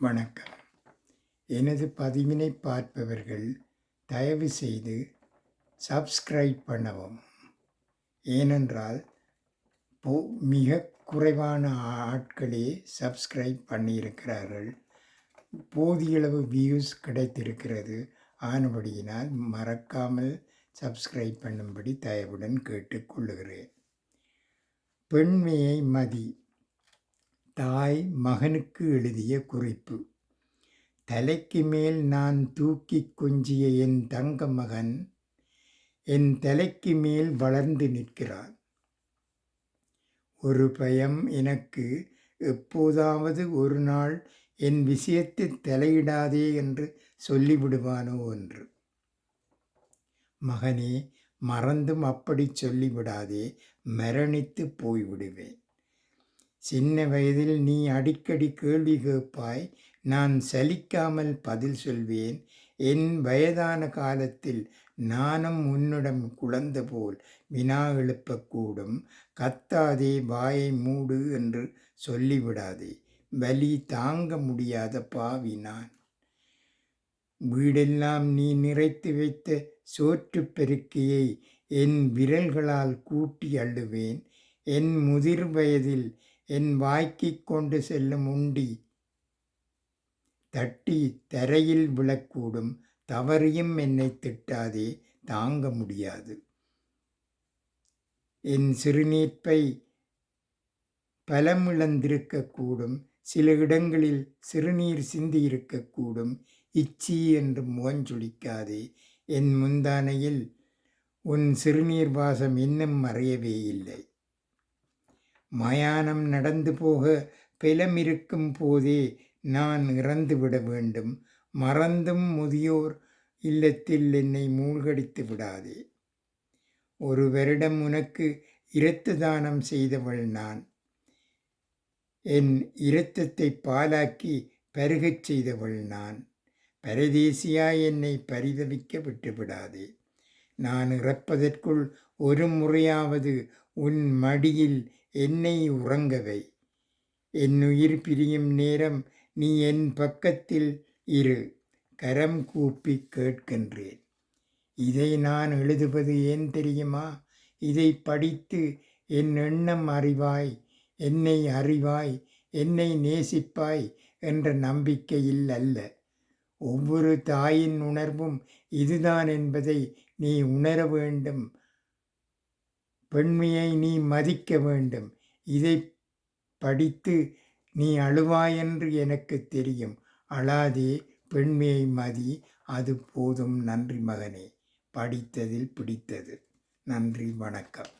வணக்கம். எனது பதிவினை பார்ப்பவர்கள் தயவு செய்து சப்ஸ்கிரைப் பண்ணவும். ஏனென்றால் போ மிக குறைவான ஆட்களே சப்ஸ்கிரைப் பண்ணியிருக்கிறார்கள். போதியளவு வியூஸ் கிடைத்திருக்கிறது. ஆனபடியினால் மறக்காமல் சப்ஸ்கிரைப் பண்ணும்படி தயவுடன் கேட்டுக்கொள்ளுகிறேன். பெண்மையை மதி. தாய் மகனுக்கு எழுதிய குறிப்பு. தலைக்கு மேல் நான் தூக்கி கொஞ்சிய என் தங்க மகன் என் தலைக்கு மேல் வளர்ந்து நிற்கிறான். ஒரு பயம் எனக்கு எப்போதாவது ஒரு நாள் என் விஷயத்தில் தலையிடாதே என்று சொல்லிவிடுவானோ என்று. மகனே மறந்தும் அப்படி சொல்லிவிடாதே மரணித்து போய்விடுவேன். சின்ன வயதில் நீ அடிக்கடி கேள்வி கேட்பாய் நான் சலிக்காமல் பதில் சொல்வேன். என் வயதான காலத்தில் நானும் உன்னிடம் குழந்த போல் வினா எழுப்பக்கூடும். கத்தாதே வாயை மூடு என்று சொல்லிவிடாதே. வலி தாங்க முடியாத பாவி நான். வீடெல்லாம் நீ நிறைத்து வைத்த சோற்று பெருக்கியை என் விரல்களால் கூட்டி அள்ளுவேன். என் முதிர் வயதில் என் வாய்க்குக் கொண்டு செல்லும் உண்டி. தட்டி தரையில் விழக்கூடும் தவறியும் என்னை திட்டாதே தாங்க முடியாது. என் சிறுநீர்ப்பை பலமிழந்திருக்கக்கூடும் சில இடங்களில் சிறுநீர் சிந்தி இருக்கக்கூடும் இச்சி என்று முகஞ்சொலிக்காதே. என் முந்தானையில் உன் சிறுநீர் வாசம் இன்னும் மறையவே இல்லை. மயானம் நடந்து போக பிலமிருக்கும் போதே நான் இறந்துவிட வேண்டும். மறந்தும் முதியோர் இல்லத்தில் என்னை மூழ்கடித்து விடாதே. ஒரு வருடம் உனக்கு இரத்து தானம் செய்தவள் நான். என் இரத்தத்தை பாலாக்கி பருகச் செய்தவள் நான். பரதேசியாய் என்னை பரிதவிக்க விட்டுவிடாதே நான் இறப்பதற்குள் ஒரு முறையாவது உன் மடியில் என்னை உறங்கவை. என் உயிர் பிரியும் நேரம் நீ என் பக்கத்தில் இரு. கரம் கூப்பி கேட்கின்றேன். இதை நான் எழுதுவது ஏன் தெரியுமா? இதை படித்து என் எண்ணம் அறிவாய் என்னை அறிவாய் என்னை நேசிப்பாய் என்ற நம்பிக்கையில் அல்ல. ஒவ்வொரு தாயின் உணர்வும் இதுதான் என்பதை நீ உணர வேண்டும். பெண்மையை நீ மதிக்க வேண்டும். இதை படித்து நீ அழுவாயென்று எனக்கு தெரியும். அழாதே பெண்மையை மதி. அது போதும். நன்றி மகனே. படித்ததில் பிடித்தது. நன்றி வணக்கம்.